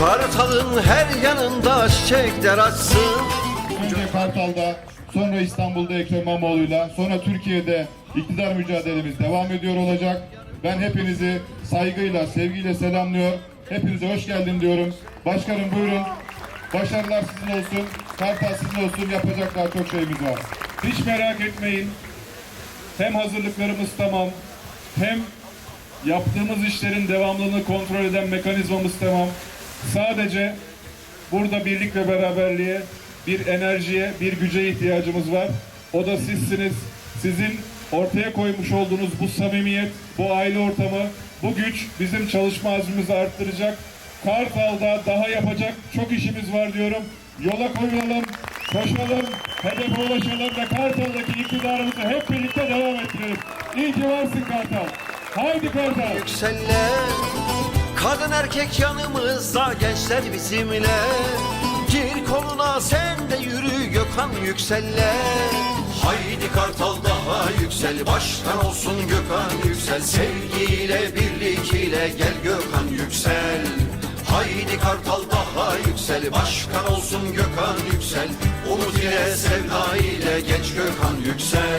her yanında çiçekler açsın Önce Kartal'da, sonra İstanbul'da Ekrem İmamoğlu'yla, sonra Türkiye'de iktidar mücadelemiz devam ediyor olacak. Ben hepinizi saygıyla, sevgiyle selamlıyor. Hepinize hoş geldin diyorum. Başkanım buyurun. Başarılar sizin olsun. Kartal sizin olsun. Yapacak daha çok şeyimiz var. Hiç merak etmeyin. Hem hazırlıklarımız tamam, hem yaptığımız işlerin devamlılığını kontrol eden mekanizmamız tamam. Sadece burada birlik ve beraberliğe, bir enerjiye, bir güce ihtiyacımız var. O da sizsiniz. Sizin ortaya koymuş olduğunuz bu samimiyet, bu aile ortamı, bu güç bizim çalışma azmimizi arttıracak. Kartal'da daha yapacak çok işimiz var diyorum. Yola koyulalım, koşalım, hedefe ulaşalım ve Kartal'daki iktidarımızı hep birlikte devam ettirelim. İyi ki varsın Kartal. Haydi Kartal. Yükseller Kadın erkek yanımızda gençler bizimle. Gir koluna sen de yürü Gökhan Yükseller Haydi Kartal daha yüksel Başkan olsun Gökhan Yüksel. Sevgiyle birlik ile gel Gökhan Yüksel. Haydi Kartal daha yüksel Başkan olsun Gökhan Yüksel. Umut ile sevda ile genç Gökhan Yüksel